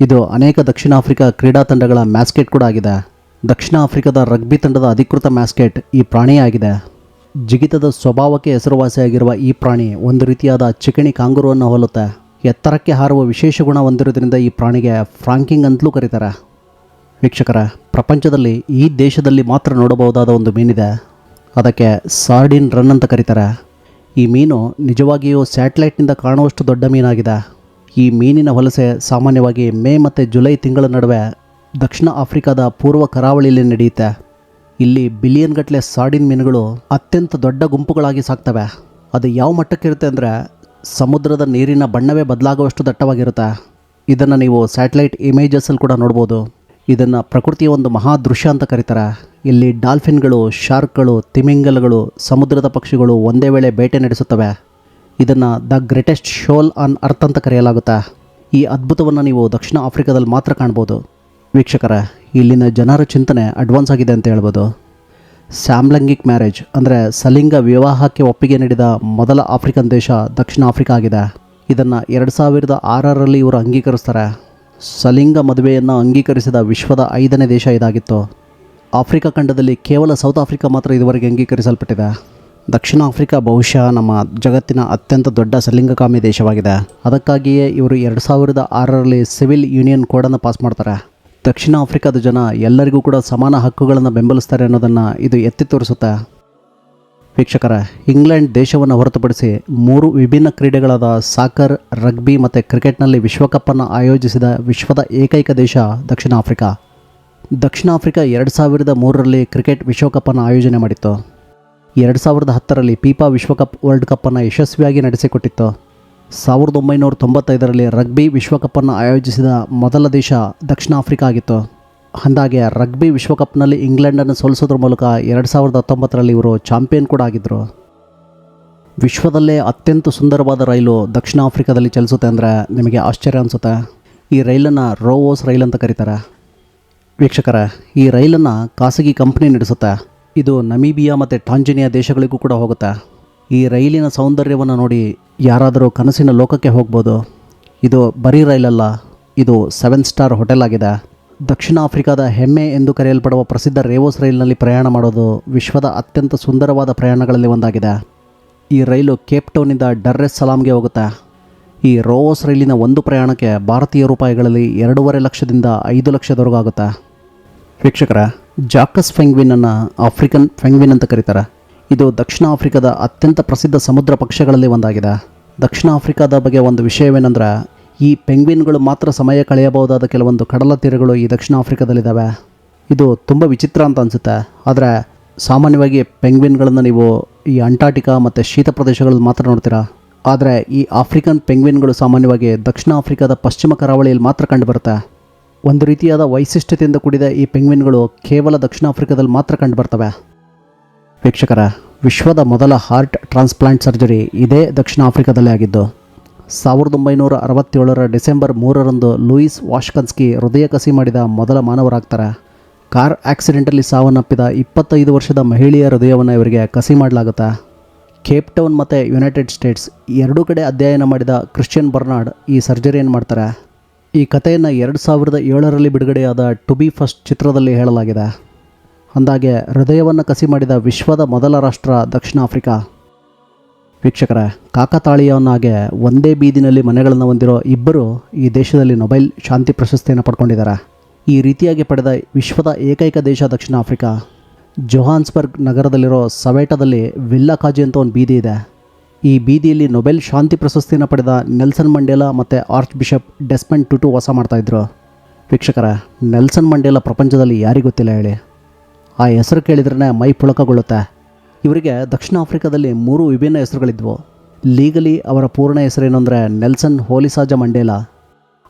ಇದು ಅನೇಕ ದಕ್ಷಿಣ ಆಫ್ರಿಕಾ ಕ್ರೀಡಾ ತಂಡಗಳ ಮ್ಯಾಸ್ಕೆಟ್ ಕೂಡ ಆಗಿದೆ. ದಕ್ಷಿಣ ಆಫ್ರಿಕಾದ ರಗ್ಬಿ ತಂಡದ ಅಧಿಕೃತ ಮ್ಯಾಸ್ಕೆಟ್ ಈ ಪ್ರಾಣಿಯೇ ಆಗಿದೆ. ಜಿಗಿತದ ಸ್ವಭಾವಕ್ಕೆ ಹೆಸರುವಾಸಿಯಾಗಿರುವ ಈ ಪ್ರಾಣಿ ಒಂದು ರೀತಿಯಾದ ಚಿಕಣಿ ಕಾಂಗುರುವನ್ನು ಹೋಲುತ್ತೆ ಎತ್ತರಕ್ಕೆ ಹಾರುವ ವಿಶೇಷ ಗುಣ ಹೊಂದಿರೋದ್ರಿಂದ ಈ ಪ್ರಾಣಿಗೆ ಫ್ರಾಂಕಿಂಗ್ ಅಂತಲೂ ಕರೀತಾರೆ. ವೀಕ್ಷಕರ, ಪ್ರಪಂಚದಲ್ಲಿ ಈ ದೇಶದಲ್ಲಿ ಮಾತ್ರ ನೋಡಬಹುದಾದ ಒಂದು ಮೀನಿದೆ. ಅದಕ್ಕೆ ಸಾರ್ಡಿನ್ ರನ್ ಅಂತ ಕರೀತಾರೆ. ಈ ಮೀನು ನಿಜವಾಗಿಯೂ ಸ್ಯಾಟಲೈಟ್ನಿಂದ ಕಾಣುವಷ್ಟು ದೊಡ್ಡ ಮೀನಾಗಿದೆ. ಈ ಮೀನಿನ ವಲಸೆ ಸಾಮಾನ್ಯವಾಗಿ ಮೇ ಮತ್ತು ಜುಲೈ ತಿಂಗಳ ನಡುವೆ ದಕ್ಷಿಣ ಆಫ್ರಿಕಾದ ಪೂರ್ವ ಕರಾವಳಿಯಲ್ಲಿ ನಡೆಯುತ್ತೆ. ಇಲ್ಲಿ ಬಿಲಿಯನ್ ಗಟ್ಟಲೆ ಸಾಡಿನ ಮೀನುಗಳು ಅತ್ಯಂತ ದೊಡ್ಡ ಗುಂಪುಗಳಾಗಿ ಸಾಕ್ತವೆ. ಅದು ಯಾವ ಮಟ್ಟಕ್ಕಿರುತ್ತೆ ಅಂದರೆ ಸಮುದ್ರದ ನೀರಿನ ಬಣ್ಣವೇ ಬದಲಾಗುವಷ್ಟು ದಟ್ಟವಾಗಿರುತ್ತೆ. ಇದನ್ನು ನೀವು ಸ್ಯಾಟಲೈಟ್ ಇಮೇಜಸ್ಸಲ್ಲಿ ಕೂಡ ನೋಡ್ಬೋದು. ಇದನ್ನು ಪ್ರಕೃತಿಯ ಒಂದು ಮಹಾ ದೃಶ್ಯ ಅಂತ ಕರೀತಾರೆ. ಇಲ್ಲಿ ಡಾಲ್ಫಿನ್ಗಳು, ಶಾರ್ಕ್ಗಳು, ತಿಮಿಂಗಲಗಳು, ಸಮುದ್ರದ ಪಕ್ಷಿಗಳು ಒಂದೇ ವೇಳೆ ಬೇಟೆ ನಡೆಸುತ್ತವೆ. ಇದನ್ನು the greatest shoal on earth ಅಂತ ಕರೆಯಲಾಗುತ್ತೆ. ಈ ಅದ್ಭುತವನ್ನು ನೀವು ದಕ್ಷಿಣ ಆಫ್ರಿಕಾದಲ್ಲಿ ಮಾತ್ರ ಕಾಣ್ಬೋದು. ವೀಕ್ಷಕರ ಇಲ್ಲಿನ ಜನರ ಚಿಂತನೆ ಅಡ್ವಾನ್ಸ್ ಆಗಿದೆ ಅಂತ ಹೇಳ್ಬೋದು. ಸ್ಯಾಮ್ಲಂಗಿಕ್ ಮ್ಯಾರೇಜ್ ಅಂದರೆ ಸಲಿಂಗ ವಿವಾಹಕ್ಕೆ ಒಪ್ಪಿಗೆ ನೀಡಿದ ಮೊದಲ ಆಫ್ರಿಕನ್ ದೇಶ ದಕ್ಷಿಣ ಆಫ್ರಿಕಾ ಆಗಿದೆ. ಇದನ್ನು ಎರಡು ಸಾವಿರದ ಆರರಲ್ಲಿ ಇವರು ಅಂಗೀಕರಿಸ್ತಾರೆ. ಸಲಿಂಗ ಮದುವೆಯನ್ನು ಅಂಗೀಕರಿಸಿದ ವಿಶ್ವದ ಐದನೇ ದೇಶ ಇದಾಗಿತ್ತು. ಆಫ್ರಿಕಾ ಖಂಡದಲ್ಲಿ ಕೇವಲ ಸೌತ್ ಆಫ್ರಿಕಾ ಮಾತ್ರ ಇದುವರೆಗೆ ಅಂಗೀಕರಿಸಲ್ಪಟ್ಟಿದೆ. ದಕ್ಷಿಣ ಆಫ್ರಿಕಾ ಬಹುಶಃ ನಮ್ಮ ಜಗತ್ತಿನ ಅತ್ಯಂತ ದೊಡ್ಡ ಸಲಿಂಗಕಾಮಿ ದೇಶವಾಗಿದೆ. ಅದಕ್ಕಾಗಿಯೇ ಇವರು ಎರಡು ಸಾವಿರದ ಆರರಲ್ಲಿ ಸಿವಿಲ್ ಯೂನಿಯನ್ ಕೋಡನ್ನು ಪಾಸ್ ಮಾಡ್ತಾರೆ. ದಕ್ಷಿಣ ಆಫ್ರಿಕಾದ ಜನ ಎಲ್ಲರಿಗೂ ಕೂಡ ಸಮಾನ ಹಕ್ಕುಗಳನ್ನು ಬೆಂಬಲಿಸ್ತಾರೆ ಅನ್ನೋದನ್ನು ಇದು ಎತ್ತಿ ತೋರಿಸುತ್ತೆ? ವೀಕ್ಷಕರ, ಇಂಗ್ಲೆಂಡ್ ದೇಶವನ್ನು ಹೊರತುಪಡಿಸಿ ಮೂರು ವಿಭಿನ್ನ ಕ್ರೀಡೆಗಳಾದ ಸಾಕರ್, ರಗ್ಬಿ ಮತ್ತು ಕ್ರಿಕೆಟ್ನಲ್ಲಿ ವಿಶ್ವಕಪ್ಪನ್ನು ಆಯೋಜಿಸಿದ ವಿಶ್ವದ ಏಕೈಕ ದೇಶ ದಕ್ಷಿಣ ಆಫ್ರಿಕಾ. ದಕ್ಷಿಣ ಆಫ್ರಿಕಾ ಎರಡು ಸಾವಿರದ ಮೂರರಲ್ಲಿ ಕ್ರಿಕೆಟ್ ವಿಶ್ವಕಪ್ಪನ್ನು ಆಯೋಜನೆ ಮಾಡಿತ್ತು. ಎರಡು ಸಾವಿರದ ಹತ್ತರಲ್ಲಿ ಪೀಪಾ ವಿಶ್ವಕಪ್ ವರ್ಲ್ಡ್ ಕಪ್ಪನ್ನು ಯಶಸ್ವಿಯಾಗಿ ನಡೆಸಿಕೊಟ್ಟಿತ್ತು. ಸಾವಿರದ ಒಂಬೈನೂರ ತೊಂಬತ್ತೈದರಲ್ಲಿ ರಗ್ಬಿ ವಿಶ್ವಕಪ್ಪನ್ನು ಆಯೋಜಿಸಿದ ಮೊದಲ ದೇಶ ದಕ್ಷಿಣ ಆಫ್ರಿಕಾ ಆಗಿತ್ತು. ಅಂದಾಗೆ ರಗ್ಬಿ ವಿಶ್ವಕಪ್ನಲ್ಲಿ ಇಂಗ್ಲೆಂಡನ್ನು ಸೋಲಿಸೋದ್ರ ಮೂಲಕ ಎರಡು ಸಾವಿರದ ಹತ್ತೊಂಬತ್ತರಲ್ಲಿ ಇವರು ಚಾಂಪಿಯನ್ ಕೂಡ ಆಗಿದ್ದರು ವಿಶ್ವದಲ್ಲೇ ಅತ್ಯಂತ ಸುಂದರವಾದ ರೈಲು ದಕ್ಷಿಣ ಆಫ್ರಿಕಾದಲ್ಲಿ ಚಲಿಸುತ್ತೆ ಅಂದರೆ ನಿಮಗೆ ಆಶ್ಚರ್ಯ ಅನಿಸುತ್ತೆ? ಈ ರೈಲನ್ನು ರೋವೋಸ್ ರೈಲ್ ಅಂತ ಕರೀತಾರೆ. ವೀಕ್ಷಕರೇ, ಈ ರೈಲನ್ನು ಖಾಸಗಿ ಕಂಪ್ನಿ ನಡೆಸುತ್ತೆ. ಇದು ನಮೀಬಿಯಾ ಮತ್ತು ಟಾಂಜನಿಯಾ ದೇಶಗಳಿಗೂ ಕೂಡ ಹೋಗುತ್ತೆ. ಈ ರೈಲಿನ ಸೌಂದರ್ಯವನ್ನು ನೋಡಿ ಯಾರಾದರೂ ಕನಸಿನ ಲೋಕಕ್ಕೆ ಹೋಗ್ಬೋದು. ಇದು ಬರೀ ರೈಲಲ್ಲ, ಇದು ಸೆವೆನ್ ಸ್ಟಾರ್ ಹೋಟೆಲ್ ಆಗಿದೆ. ದಕ್ಷಿಣ ಆಫ್ರಿಕಾದ ಹೆಮ್ಮೆ ಎಂದು ಕರೆಯಲ್ಪಡುವ ಪ್ರಸಿದ್ಧ ರೇವೋಸ್ ರೈಲಿನಲ್ಲಿ ಪ್ರಯಾಣ ಮಾಡೋದು ವಿಶ್ವದ ಅತ್ಯಂತ ಸುಂದರವಾದ ಪ್ರಯಾಣಗಳಲ್ಲಿ ಒಂದಾಗಿದೆ. ಈ ರೈಲು ಕೇಪ್ ಟೌನಿಂದ ಡರ್ರೆಸ್ ಸಲಾಮ್ಗೆ ಹೋಗುತ್ತೆ. ಈ ರೋವೋಸ್ ರೈಲಿನ ಒಂದು ಪ್ರಯಾಣಕ್ಕೆ ಭಾರತೀಯ ರೂಪಾಯಿಗಳಲ್ಲಿ ಎರಡೂವರೆ ಲಕ್ಷದಿಂದ ಐದು ಲಕ್ಷದವರೆಗೂ ಆಗುತ್ತೆ. ವೀಕ್ಷಕರ, ಜಾಕಸ್ ಫೆಂಗ್ವಿನನ್ನು ಆಫ್ರಿಕನ್ ಫೆಂಗ್ವಿನ್ ಅಂತ ಕರೀತಾರೆ. ಇದು ದಕ್ಷಿಣ ಆಫ್ರಿಕಾದ ಅತ್ಯಂತ ಪ್ರಸಿದ್ಧ ಸಮುದ್ರ ಪಕ್ಷಿಗಳಲ್ಲಿ ಒಂದಾಗಿದೆ. ದಕ್ಷಿಣ ಆಫ್ರಿಕಾದ ಬಗ್ಗೆ ಒಂದು ವಿಷಯವೇನೆಂದರೆ, ಈ ಪೆಂಗ್ವಿನ್ಗಳು ಮಾತ್ರ ಸಮಯ ಕಳೆಯಬಹುದಾದ ಕೆಲವೊಂದು ಕಡಲ ತೀರಗಳು ಈ ದಕ್ಷಿಣ ಆಫ್ರಿಕಾದಲ್ಲಿದ್ದಾವೆ. ಇದು ತುಂಬ ವಿಚಿತ್ರ ಅಂತ ಅನಿಸುತ್ತೆ. ಆದರೆ, ಸಾಮಾನ್ಯವಾಗಿ ಪೆಂಗ್ವಿನ್ಗಳನ್ನು ನೀವು ಈ ಅಂಟಾರ್ಟಿಕಾ ಮತ್ತು ಶೀತ ಪ್ರದೇಶಗಳಲ್ಲಿ ಮಾತ್ರ ನೋಡ್ತೀರಾ. ಆದರೆ, ಈ ಆಫ್ರಿಕನ್ ಪೆಂಗ್ವಿನ್ಗಳು ಸಾಮಾನ್ಯವಾಗಿ ದಕ್ಷಿಣ ಆಫ್ರಿಕಾದ ಪಶ್ಚಿಮ ಕರಾವಳಿಯಲ್ಲಿ ಮಾತ್ರ ಕಂಡುಬರುತ್ತೆ. ಒಂದು ರೀತಿಯಾದ ವೈಶಿಷ್ಟ್ಯತೆಯಿಂದ ಕೂಡಿದ ಈ ಪೆಂಗ್ವಿನ್ಗಳು ಕೇವಲ ದಕ್ಷಿಣ ಆಫ್ರಿಕಾದಲ್ಲಿ ಮಾತ್ರ ಕಂಡುಬರ್ತವೆ. ವೀಕ್ಷಕರ, ವಿಶ್ವದ ಮೊದಲ ಹಾರ್ಟ್ ಟ್ರಾನ್ಸ್ಪ್ಲಾಂಟ್ ಸರ್ಜರಿ ಇದೇ ದಕ್ಷಿಣ ಆಫ್ರಿಕಾದಲ್ಲೇ ಆಗಿದ್ದು, ಸಾವಿರದ ಒಂಬೈನೂರ ಅರವತ್ತೇಳರ ಡಿಸೆಂಬರ್ ಮೂರರಂದು ಲೂಯಿಸ್ ವಾಶ್ಕನ್ಸ್ಕಿ ಹೃದಯ ಕಸಿ ಮಾಡಿದ ಮೊದಲ ಮಾನವರಾಗ್ತಾರೆ. ಕಾರ್ ಆಕ್ಸಿಡೆಂಟಲ್ಲಿ ಸಾವನ್ನಪ್ಪಿದ ಇಪ್ಪತ್ತೈದು ವರ್ಷದ ಮಹಿಳೆಯ ಹೃದಯವನ್ನು ಇವರಿಗೆ ಕಸಿ ಮಾಡಲಾಗುತ್ತೆ. ಕೇಪ್ ಟೌನ್ ಮತ್ತು ಯುನೈಟೆಡ್ ಸ್ಟೇಟ್ಸ್ ಎರಡೂ ಕಡೆ ಅಧ್ಯಯನ ಮಾಡಿದ ಕ್ರಿಶ್ಚಿಯನ್ ಬರ್ನಾಡ್ ಈ ಸರ್ಜರಿಯನ್ನು ಮಾಡ್ತಾರೆ? ಈ ಕಥೆಯನ್ನು ಎರಡು ಸಾವಿರದ ಏಳರಲ್ಲಿ ಬಿಡುಗಡೆಯಾದ ಟು ಬಿ ಫಸ್ಟ್ ಚಿತ್ರದಲ್ಲಿ ಹೇಳಲಾಗಿದೆ. ಅಂದಾಗೆ ಹೃದಯವನ್ನು ಕಸಿ ಮಾಡಿದ ವಿಶ್ವದ ಮೊದಲ ರಾಷ್ಟ್ರ ದಕ್ಷಿಣ ಆಫ್ರಿಕಾ. ವೀಕ್ಷಕರೇ, ಕಾಕತಾಳೀಯವನ್ನಾಗೆ ಒಂದೇ ಬೀದಿನಲ್ಲಿ ಮನೆಗಳನ್ನು ಹೊಂದಿರೋ ಇಬ್ಬರು ಈ ದೇಶದಲ್ಲಿ ನೊಬೆಲ್ ಶಾಂತಿ ಪ್ರಶಸ್ತಿಯನ್ನು ಪಡ್ಕೊಂಡಿದ್ದಾರೆ. ಈ ರೀತಿಯಾಗಿ ಪಡೆದ ವಿಶ್ವದ ಏಕೈಕ ದೇಶ ದಕ್ಷಿಣ ಆಫ್ರಿಕಾ. ಜೊಹಾನ್ಸ್ಬರ್ಗ್ ನಗರದಲ್ಲಿರೋ ಸವೇಟದಲ್ಲಿ ವಿಲ್ಲಾ ಕಾಜಿ ಅಂತ ಒಂದು ಬೀದಿ ಇದೆ. ಈ ಬೀದಿಯಲ್ಲಿ ನೊಬೆಲ್ ಶಾಂತಿ ಪ್ರಶಸ್ತಿಯನ್ನು ಪಡೆದ ನೆಲ್ಸನ್ ಮಂಡೇಲಾ ಮತ್ತು ಆರ್ಚ್ ಬಿಷಪ್ ಡೆಸ್ಮೆಂಟ್ ಟುಟು ವಾಸ ಮಾಡ್ತಾಯಿದ್ರು ವೀಕ್ಷಕರೇ, ನೆಲ್ಸನ್ ಮಂಡೇಲಾ ಪ್ರಪಂಚದಲ್ಲಿ ಯಾರಿಗೂ ಗೊತ್ತಿಲ್ಲ ಹೇಳಿ. ಆ ಹೆಸರು ಕೇಳಿದ್ರೇ ಮೈ ಪುಳಕಗೊಳ್ಳುತ್ತೆ. ಇವರಿಗೆ ದಕ್ಷಿಣ ಆಫ್ರಿಕಾದಲ್ಲಿ ಮೂರು ವಿಭಿನ್ನ ಹೆಸರುಗಳಿದ್ವು. ಲೀಗಲಿ ಅವರ ಪೂರ್ಣ ಹೆಸರೇನು ಅಂದರೆ ನೆಲ್ಸನ್ ಹೋಲಿಸಾಜ ಮಂಡೇಲ.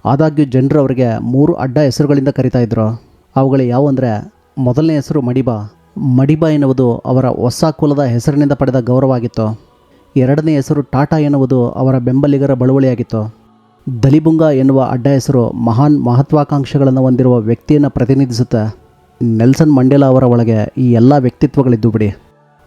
ಆದಾಗ್ಯೂ ಜನರು ಅವರಿಗೆ ಮೂರು ಅಡ್ಡ ಹೆಸರುಗಳಿಂದ ಕರಿತಾ ಇದ್ರು. ಅವುಗಳು ಅಂದರೆ ಮೊದಲನೇ ಹೆಸರು ಮಡಿಬಾ. ಮಡಿಬಾ ಎನ್ನುವುದು ಅವರ ಹೊಸ ಕುಲದ ಹೆಸರಿನಿಂದ ಪಡೆದ ಗೌರವ ಆಗಿತ್ತು ಎರಡನೇ ಹೆಸರು ಟಾಟಾ ಎನ್ನುವುದು ಅವರ ಬೆಂಬಲಿಗರ ಬಳುವಳಿಯಾಗಿತ್ತು. ದಲಿಬುಂಗ ಎನ್ನುವ ಅಡ್ಡ ಹೆಸರು ಮಹಾನ್ ಮಹತ್ವಾಕಾಂಕ್ಷೆಗಳನ್ನು ಹೊಂದಿರುವ ವ್ಯಕ್ತಿಯನ್ನು ಪ್ರತಿನಿಧಿಸುತ್ತೆ. ನೆಲ್ಸನ್ ಮಂಡೇಲಾ ಅವರ ಒಳಗೆ ಈ ಎಲ್ಲ ವ್ಯಕ್ತಿತ್ವಗಳಿದ್ದು ಬಿಡಿ.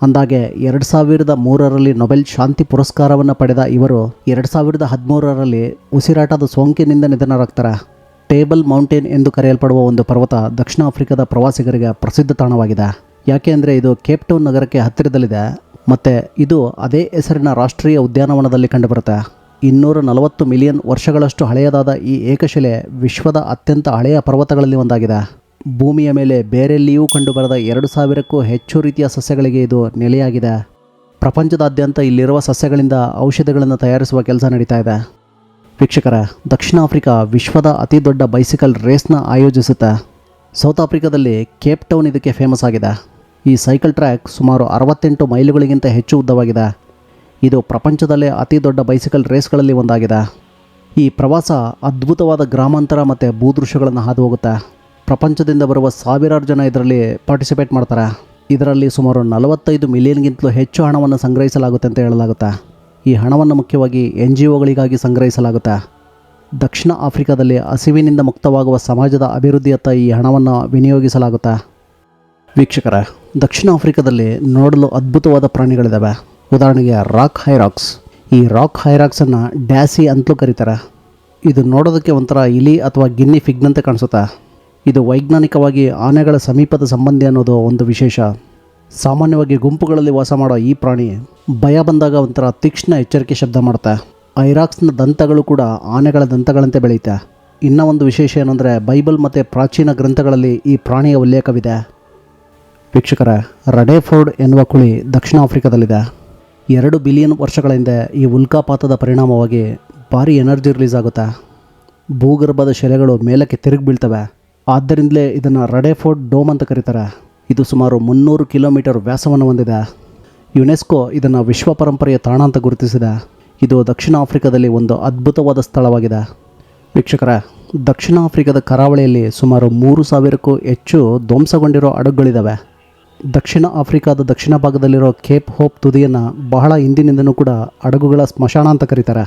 ಅಂದಾಗೆ ಎರಡು ಸಾವಿರದ ಮೂರರಲ್ಲಿ ನೊಬೆಲ್ ಶಾಂತಿ ಪುರಸ್ಕಾರವನ್ನು ಪಡೆದ ಇವರು ಎರಡು ಸಾವಿರದ ಹದಿಮೂರರಲ್ಲಿ ಉಸಿರಾಟದ ಸೋಂಕಿನಿಂದ ನಿಧನರಾಗ್ತಾರೆ. ಟೇಬಲ್ ಮೌಂಟೇನ್ ಎಂದು ಕರೆಯಲ್ಪಡುವ ಒಂದು ಪರ್ವತ ದಕ್ಷಿಣ ಆಫ್ರಿಕಾದ ಪ್ರವಾಸಿಗರಿಗೆ ಪ್ರಸಿದ್ಧ ತಾಣವಾಗಿದೆ. ಯಾಕೆ ಅಂದರೆ ಇದು ಕೇಪ್ ಟೌನ್ ನಗರಕ್ಕೆ ಹತ್ತಿರದಲ್ಲಿದೆ. ಮತ್ತು ಇದು ಅದೇ ಹೆಸರಿನ ರಾಷ್ಟ್ರೀಯ ಉದ್ಯಾನವನದಲ್ಲಿ ಕಂಡುಬರುತ್ತೆ. ಇನ್ನೂರ ನಲವತ್ತು ಮಿಲಿಯನ್ ವರ್ಷಗಳಷ್ಟು ಹಳೆಯದಾದ ಈ ಏಕಶಿಲೆ ವಿಶ್ವದ ಅತ್ಯಂತ ಹಳೆಯ ಪರ್ವತಗಳಲ್ಲಿ ಒಂದಾಗಿದೆ. ಭೂಮಿಯ ಮೇಲೆ ಬೇರೆಲ್ಲಿಯೂ ಕಂಡುಬರದ ಎರಡು ಸಾವಿರಕ್ಕೂ ಹೆಚ್ಚು ರೀತಿಯ ಸಸ್ಯಗಳಿಗೆ ಇದು ನೆಲೆಯಾಗಿದೆ. ಪ್ರಪಂಚದಾದ್ಯಂತ ಇಲ್ಲಿರುವ ಸಸ್ಯಗಳಿಂದ ಔಷಧಗಳನ್ನು ತಯಾರಿಸುವ ಕೆಲಸ ನಡೀತಾ ಇದೆ. ವೀಕ್ಷಕರ, ದಕ್ಷಿಣ ಆಫ್ರಿಕಾ ವಿಶ್ವದ ಅತಿ ದೊಡ್ಡ ಬೈಸಿಕಲ್ ರೇಸ್ನ ಆಯೋಜಿಸುತ್ತೆ. ಸೌತ್ ಆಫ್ರಿಕಾದಲ್ಲಿ ಕೇಪ್ ಟೌನ್ ಇದಕ್ಕೆ ಫೇಮಸ್ ಆಗಿದೆ. ಈ ಸೈಕಲ್ ಟ್ರ್ಯಾಕ್ ಸುಮಾರು ಅರವತ್ತೆಂಟು ಮೈಲುಗಳಿಗಿಂತ ಹೆಚ್ಚು ಉದ್ದವಾಗಿದೆ. ಇದು ಪ್ರಪಂಚದಲ್ಲೇ ಅತಿ ದೊಡ್ಡ ಬೈಸಿಕಲ್ ರೇಸ್ಗಳಲ್ಲಿ ಒಂದಾಗಿದೆ. ಈ ಪ್ರವಾಸ ಅದ್ಭುತವಾದ ಗ್ರಾಮಾಂತರ ಮತ್ತು ಭೂದೃಶ್ಯಗಳನ್ನು ಹಾದು ಹೋಗುತ್ತೆ. ಪ್ರಪಂಚದಿಂದ ಬರುವ ಸಾವಿರಾರು ಜನ ಇದರಲ್ಲಿ ಪಾರ್ಟಿಸಿಪೇಟ್ ಮಾಡ್ತಾರೆ. ಇದರಲ್ಲಿ ಸುಮಾರು ನಲವತ್ತೈದು ಮಿಲಿಯನ್ಗಿಂತಲೂ ಹೆಚ್ಚು ಹಣವನ್ನು ಸಂಗ್ರಹಿಸಲಾಗುತ್ತೆ ಅಂತ ಹೇಳಲಾಗುತ್ತೆ? ಈ ಹಣವನ್ನು ಮುಖ್ಯವಾಗಿ ಎನ್ ಜಿ ಒಗಳಿಗಾಗಿ ಸಂಗ್ರಹಿಸಲಾಗುತ್ತೆ? ದಕ್ಷಿಣ ಆಫ್ರಿಕಾದಲ್ಲಿ ಹಸಿವಿನಿಂದ ಮುಕ್ತವಾಗುವ ಸಮಾಜದ ಅಭಿವೃದ್ಧಿಯತ್ತ ಈ ಹಣವನ್ನು ವಿನಿಯೋಗಿಸಲಾಗುತ್ತೆ? ವೀಕ್ಷಕರ, ದಕ್ಷಿಣ ಆಫ್ರಿಕಾದಲ್ಲಿ ನೋಡಲು ಅದ್ಭುತವಾದ ಪ್ರಾಣಿಗಳಿದ್ದಾವೆ ಉದಾಹರಣೆಗೆ ರಾಕ್ ಹೈರಾಕ್ಸ್. ಈ ರಾಕ್ ಹೈರಾಕ್ಸನ್ನು ಡ್ಯಾಸಿ ಅಂತಲೂ ಕರೀತಾರೆ. ಇದು ನೋಡೋದಕ್ಕೆ ಒಂಥರ ಇಲಿ ಅಥವಾ ಗಿನ್ನಿ ಫಿಗ್ನಂತೆ ಕಾಣಿಸುತ್ತೆ? ಇದು ವೈಜ್ಞಾನಿಕವಾಗಿ ಆನೆಗಳ ಸಮೀಪದ ಸಂಬಂಧಿ ಅನ್ನೋದು ಒಂದು ವಿಶೇಷ. ಸಾಮಾನ್ಯವಾಗಿ ಗುಂಪುಗಳಲ್ಲಿ ವಾಸ ಮಾಡೋ ಈ ಪ್ರಾಣಿ ಭಯ ಬಂದಾಗ ಒಂಥರ ತೀಕ್ಷ್ಣ ಎಚ್ಚರಿಕೆ ಶಬ್ದ ಮಾಡುತ್ತೆ ಐರಾಕ್ಸ್ನ ದಂತಗಳು ಕೂಡ ಆನೆಗಳ ದಂತಗಳಂತೆ ಬೆಳೆಯುತ್ತೆ ಇನ್ನೂ ಒಂದು ವಿಶೇಷ ಏನಂದರೆ ಬೈಬಲ್ ಮತ್ತು ಪ್ರಾಚೀನ ಗ್ರಂಥಗಳಲ್ಲಿ ಈ ಪ್ರಾಣಿಯ ಉಲ್ಲೇಖವಿದೆ. ವೀಕ್ಷಕರ, ರಡೇಫೋರ್ಡ್ ಎನ್ನುವ ಕುಳಿ ದಕ್ಷಿಣ ಆಫ್ರಿಕಾದಲ್ಲಿದೆ. ಎರಡು ಬಿಲಿಯನ್ ವರ್ಷಗಳ ಹಿಂದೆ ಈ ಉಲ್ಕಾಪಾತದ ಪರಿಣಾಮವಾಗಿ ಭಾರಿ ಎನರ್ಜಿ ರಿಲೀಸ್ ಆಗುತ್ತೆ. ಭೂಗರ್ಭದ ಶೆಲೆಗಳು ಮೇಲಕ್ಕೆ ತಿರುಗಿ ಬೀಳ್ತವೆ. ಆದ್ದರಿಂದಲೇ ಇದನ್ನು ರಡೆಫೋರ್ಡ್ ಡೋಮ್ ಅಂತ ಕರೀತಾರೆ. ಇದು ಸುಮಾರು ಮುನ್ನೂರು ಕಿಲೋಮೀಟರ್ ವ್ಯಾಸವನ್ನು ಹೊಂದಿದೆ. ಯುನೆಸ್ಕೋ ಇದನ್ನು ವಿಶ್ವ ಪರಂಪರೆಯ ತಾಣ ಅಂತ ಗುರುತಿಸಿದೆ. ಇದು ದಕ್ಷಿಣ ಆಫ್ರಿಕಾದಲ್ಲಿ ಒಂದು ಅದ್ಭುತವಾದ ಸ್ಥಳವಾಗಿದೆ. ವೀಕ್ಷಕರ, ದಕ್ಷಿಣ ಆಫ್ರಿಕಾದ ಕರಾವಳಿಯಲ್ಲಿ ಸುಮಾರು ಮೂರು ಸಾವಿರಕ್ಕೂ ಹೆಚ್ಚು ಧ್ವಂಸಗೊಂಡಿರೋ ಹಡಗುಗಳಿದ್ದಾವೆ ದಕ್ಷಿಣ ಆಫ್ರಿಕಾದ ದಕ್ಷಿಣ ಭಾಗದಲ್ಲಿರೋ ಕೇಪ್ ಹೋಪ್ ತುದಿಯನ್ನು ಬಹಳ ಹಿಂದಿನಿಂದನೂ ಕೂಡ ಹಡಗುಗಳ ಸ್ಮಶಾನ ಅಂತ ಕರೀತಾರೆ.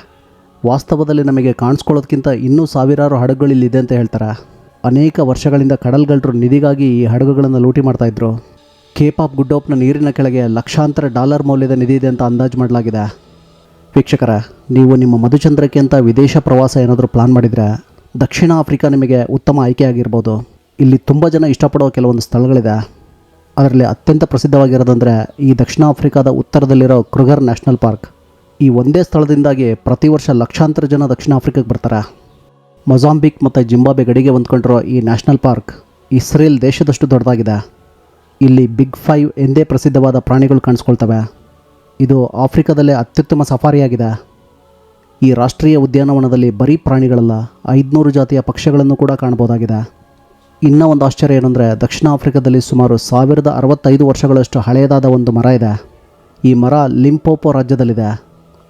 ವಾಸ್ತವದಲ್ಲಿ ನಮಗೆ ಕಾಣಿಸ್ಕೊಳ್ಳೋದಕ್ಕಿಂತ ಇನ್ನೂ ಸಾವಿರಾರು ಹಡಗುಗಳಿಲ್ಲಿದೆ ಅಂತ ಹೇಳ್ತಾರೆ. ಅನೇಕ ವರ್ಷಗಳಿಂದ ಕಡಲ್ಗಳ್ಳರು ನಿಧಿಗಾಗಿ ಈ ಹಡಗುಗಳನ್ನು ಲೂಟಿ ಮಾಡ್ತಾಯಿದ್ರು ಕೇಪ್ ಆಫ್ ಗುಡ್ ಹೋಪ್ನ ನೀರಿನ ಕೆಳಗೆ ಲಕ್ಷಾಂತರ ಡಾಲರ್ ಮೌಲ್ಯದ ನಿಧಿ ಇದೆ ಅಂತ ಅಂದಾಜು ಮಾಡಲಾಗಿದೆ. ವೀಕ್ಷಕರ, ನೀವು ನಿಮ್ಮ ಮಧುಚಂದ್ರಕ್ಕೆ ಅಂತ ವಿದೇಶ ಪ್ರವಾಸ ಏನಾದರೂ ಪ್ಲಾನ್ ಮಾಡಿದರೆ ದಕ್ಷಿಣ ಆಫ್ರಿಕಾ ನಿಮಗೆ ಉತ್ತಮ ಆಯ್ಕೆ ಆಗಿರ್ಬೋದು ಇಲ್ಲಿ ತುಂಬ ಜನ ಇಷ್ಟಪಡೋ ಕೆಲವೊಂದು ಸ್ಥಳಗಳಿದೆ. ಅದರಲ್ಲಿ ಅತ್ಯಂತ ಪ್ರಸಿದ್ಧವಾಗಿರೋದಂದರೆ ಈ ದಕ್ಷಿಣ ಆಫ್ರಿಕಾದ ಉತ್ತರದಲ್ಲಿರೋ ಕ್ರುಗರ್ ನ್ಯಾಷನಲ್ ಪಾರ್ಕ್ ಈ ಒಂದೇ ಸ್ಥಳದಿಂದಾಗಿ ಪ್ರತಿ ವರ್ಷ ಲಕ್ಷಾಂತರ ಜನ ದಕ್ಷಿಣ ಆಫ್ರಿಕಾಗೆ ಬರ್ತಾರೆ. ಮೊಜಾಂಬಿಕ್ ಮತ್ತು ಜಿಂಬಾಬೆ ಗಡಿಗೆ ಹೊಂದ್ಕೊಂಡಿರೋ ಈ ನ್ಯಾಷನಲ್ ಪಾರ್ಕ್ ಇಸ್ರೇಲ್ ದೇಶದಷ್ಟು ದೊಡ್ಡದಾಗಿದೆ. ಇಲ್ಲಿ ಬಿಗ್ ಫೈವ್ ಎಂದೇ ಪ್ರಸಿದ್ಧವಾದ ಪ್ರಾಣಿಗಳು ಕಾಣಿಸ್ಕೊಳ್ತವೆ. ಇದು ಆಫ್ರಿಕಾದಲ್ಲೇ ಅತ್ಯುತ್ತಮ ಸಫಾರಿಯಾಗಿದೆ. ಈ ರಾಷ್ಟ್ರೀಯ ಉದ್ಯಾನವನದಲ್ಲಿ ಬರೀ ಪ್ರಾಣಿಗಳಲ್ಲ, ಐದುನೂರು ಜಾತಿಯ ಪಕ್ಷಿಗಳನ್ನು ಕೂಡ ಕಾಣಬಹುದಾಗಿದೆ. ಇನ್ನೂ ಒಂದು ಆಶ್ಚರ್ಯ ಏನಂದರೆ, ದಕ್ಷಿಣ ಆಫ್ರಿಕಾದಲ್ಲಿ ಸುಮಾರು ಸಾವಿರದ ಅರವತ್ತೈದು ವರ್ಷಗಳಷ್ಟು ಹಳೆಯದಾದ ಒಂದು ಮರ ಇದೆ. ಈ ಮರ ಲಿಂಪೋಪೋ ರಾಜ್ಯದಲ್ಲಿದೆ.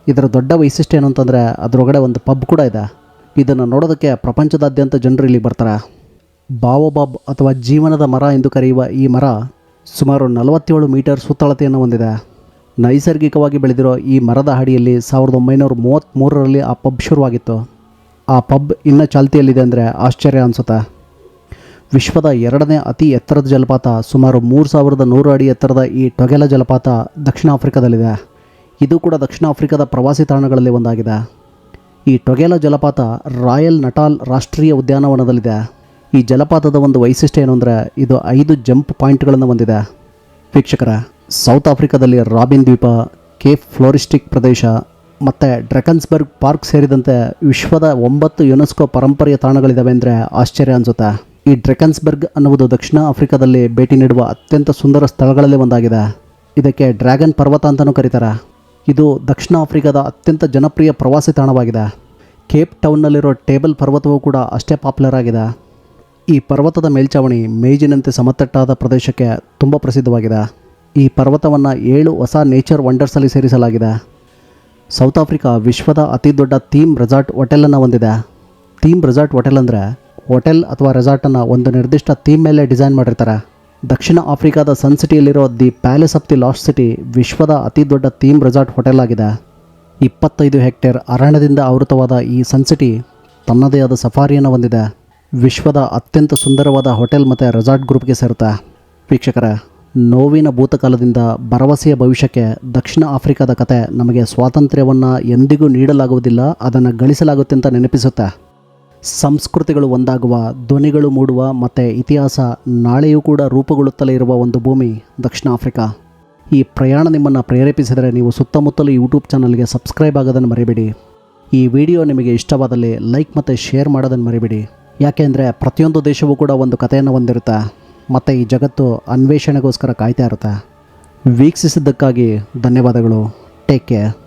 ಇದರ ದೊಡ್ಡ ವೈಶಿಷ್ಟ್ಯ ಏನು ಅಂತಂದರೆ ಅದರೊಳಗಡೆ ಒಂದು ಪಬ್ ಕೂಡ ಇದೆ. ಇದನ್ನು ನೋಡೋದಕ್ಕೆ ಪ್ರಪಂಚದಾದ್ಯಂತ ಜನರು ಇಲ್ಲಿ ಬರ್ತಾರೆ. ಬಾವೋಬಾಬ್ ಅಥವಾ ಜೀವನದ ಮರ ಎಂದು ಕರೆಯುವ ಈ ಮರ ಸುಮಾರು ನಲವತ್ತೇಳು ಮೀಟರ್ ಸುತ್ತಳತೆಯನ್ನು ಹೊಂದಿದೆ. ನೈಸರ್ಗಿಕವಾಗಿ ಬೆಳೆದಿರೋ ಈ ಮರದ ಅಡಿಯಲ್ಲಿ ಸಾವಿರದ ಒಂಬೈನೂರ ಮೂವತ್ತ್ಮೂರರಲ್ಲಿ ಆ ಪಬ್ ಶುರುವಾಗಿತ್ತು. ಆ ಪಬ್ ಇನ್ನೂ ಚಾಲ್ತಿಯಲ್ಲಿದೆ ಅಂದರೆ ಆಶ್ಚರ್ಯ ಅನಿಸುತ್ತೆ. ವಿಶ್ವದ ಎರಡನೇ ಅತಿ ಎತ್ತರದ ಜಲಪಾತ ಸುಮಾರು ಮೂರು ಸಾವಿರದ ನೂರು ಅಡಿ ಎತ್ತರದ ಈ ಟೊಗೆಲ ಜಲಪಾತ ದಕ್ಷಿಣ ಆಫ್ರಿಕಾದಲ್ಲಿದೆ. ಇದು ಕೂಡ ದಕ್ಷಿಣ ಆಫ್ರಿಕಾದ ಪ್ರವಾಸಿ ತಾಣಗಳಲ್ಲಿ ಒಂದಾಗಿದೆ. ಈ ಟೊಗೆಲ ಜಲಪಾತ ರಾಯಲ್ ನಟಾಲ್ ರಾಷ್ಟ್ರೀಯ ಉದ್ಯಾನವನದಲ್ಲಿದೆ. ಈ ಜಲಪಾತದ ಒಂದು ವೈಶಿಷ್ಟ್ಯ ಏನು ಅಂದರೆ ಇದು ಐದು ಜಂಪ್ ಪಾಯಿಂಟ್ಗಳನ್ನು ಹೊಂದಿದೆ. ವೀಕ್ಷಕರ, ಸೌತ್ ಆಫ್ರಿಕಾದಲ್ಲಿ ರಾಬಿನ್ ದ್ವೀಪ, ಕೇಪ್ ಫ್ಲೋರಿಸ್ಟಿಕ್ ಪ್ರದೇಶ ಮತ್ತು ಡ್ರಕನ್ಸ್ಬರ್ಗ್ ಪಾರ್ಕ್ ಸೇರಿದಂತೆ ವಿಶ್ವದ ಒಂಬತ್ತು ಯುನೆಸ್ಕೋ ಪರಂಪರೆಯ ತಾಣಗಳಿದ್ದಾವೆ ಅಂದರೆ ಆಶ್ಚರ್ಯ ಅನಿಸುತ್ತೆ. ಈ ಡ್ರೆಕನ್ಸ್ಬರ್ಗ್ ಅನ್ನುವುದು ದಕ್ಷಿಣ ಆಫ್ರಿಕಾದಲ್ಲಿ ಭೇಟಿ ನೀಡುವ ಅತ್ಯಂತ ಸುಂದರ ಸ್ಥಳಗಳಲ್ಲಿ ಒಂದಾಗಿದೆ. ಇದಕ್ಕೆ ಡ್ರ್ಯಾಗನ್ ಪರ್ವತ ಅಂತಲೂ ಕರೀತಾರೆ. ಇದು ದಕ್ಷಿಣ ಆಫ್ರಿಕಾದ ಅತ್ಯಂತ ಜನಪ್ರಿಯ ಪ್ರವಾಸಿ ತಾಣವಾಗಿದೆ. ಕೇಪ್ ಟೌನ್ನಲ್ಲಿರೋ ಟೇಬಲ್ ಪರ್ವತವೂ ಕೂಡ ಅಷ್ಟೇ ಪಾಪ್ಯುಲರ್ ಆಗಿದೆ. ಈ ಪರ್ವತದ ಮೇಲ್ಚಾವಣಿ ಮೇಜಿನಂತೆ ಸಮತಟ್ಟಾದ ಪ್ರದೇಶಕ್ಕೆ ತುಂಬ ಪ್ರಸಿದ್ಧವಾಗಿದೆ. ಈ ಪರ್ವತವನ್ನು ಏಳು ಹೊಸ ನೇಚರ್ ವಂಡರ್ಸಲ್ಲಿ ಸೇರಿಸಲಾಗಿದೆ. ಸೌತ್ ಆಫ್ರಿಕಾ ವಿಶ್ವದ ಅತಿ ದೊಡ್ಡ ಥೀಮ್ ರೆಸಾರ್ಟ್ ಹೋಟೆಲನ್ನು ಹೊಂದಿದೆ. ಥೀಮ್ ರೆಸಾರ್ಟ್ ಹೋಟೆಲ್ ಅಂದರೆ ಹೋಟೆಲ್ ಅಥವಾ ರೆಸಾರ್ಟನ್ನು ಒಂದು ನಿರ್ದಿಷ್ಟ ಥೀಮ್ ಮೇಲೆ ಡಿಸೈನ್ ಮಾಡಿರ್ತಾರೆ. ದಕ್ಷಿಣ ಆಫ್ರಿಕಾದ ಸನ್ ಸಿಟಿಯಲ್ಲಿರೋ the palace of the lost city ವಿಶ್ವದ ಅತಿ ದೊಡ್ಡ ಥೀಮ್ ರೆಸಾರ್ಟ್ ಹೋಟೆಲ್ ಆಗಿದೆ. ಇಪ್ಪತ್ತೈದು ಹೆಕ್ಟೇರ್ ಅರಣ್ಯದಿಂದ ಆವೃತವಾದ ಈ ಸನ್ ಸಿಟಿ ತನ್ನದೇ ಆದ ಸಫಾರಿಯನ್ನು ಹೊಂದಿದೆ. ವಿಶ್ವದ ಅತ್ಯಂತ ಸುಂದರವಾದ ಹೋಟೆಲ್ ಮತ್ತು ರೆಸಾರ್ಟ್ ಗ್ರೂಪ್ಗೆ ಸೇರುತ್ತೆ. ವೀಕ್ಷಕರ, ನೋವಿನ ಭೂತಕಾಲದಿಂದ ಭರವಸೆಯ ಭವಿಷ್ಯಕ್ಕೆ ದಕ್ಷಿಣ ಆಫ್ರಿಕಾದ ಕತೆ ನಮಗೆ ಸ್ವಾತಂತ್ರ್ಯವನ್ನು ಎಂದಿಗೂ ನೀಡಲಾಗುವುದಿಲ್ಲ, ಅದನ್ನು ಗಳಿಸಲಾಗುತ್ತೆ ಅಂತ ನೆನಪಿಸುತ್ತೆ. ಸಂಸ್ಕೃತಿಗಳು ಒಂದಾಗುವ, ಧ್ವನಿಗಳು ಮೂಡುವ, ಮತ್ತು ಇತಿಹಾಸ ನಾಳೆಯೂ ಕೂಡ ರೂಪುಗೊಳ್ಳುತ್ತಲೇ ಇರುವ ಒಂದು ಭೂಮಿ ದಕ್ಷಿಣ ಆಫ್ರಿಕಾ. ಈ ಪ್ರಯಾಣ ನಿಮ್ಮನ್ನು ಪ್ರೇರೇಪಿಸಿದರೆ ನೀವು ಸುತ್ತಮುತ್ತಲು ಯೂಟ್ಯೂಬ್ ಚಾನಲ್ಗೆ ಸಬ್ಸ್ಕ್ರೈಬ್ ಆಗೋದನ್ನು ಮರಿಬೇಡಿ. ಈ ವಿಡಿಯೋ ನಿಮಗೆ ಇಷ್ಟವಾದಲ್ಲಿ ಲೈಕ್ ಮತ್ತು ಶೇರ್ ಮಾಡೋದನ್ನು ಮರಿಬೇಡಿ. ಯಾಕೆಂದರೆ ಪ್ರತಿಯೊಂದು ದೇಶವೂ ಕೂಡ ಒಂದು ಕಥೆಯನ್ನು ಹೊಂದಿರುತ್ತೆ. ಮತ್ತು ಈ ಜಗತ್ತು ಅನ್ವೇಷಣೆಗೋಸ್ಕರ ಕಾಯ್ತಾ ಇರುತ್ತೆ. ವೀಕ್ಷಿಸಿದ್ದಕ್ಕಾಗಿ ಧನ್ಯವಾದಗಳು. Take care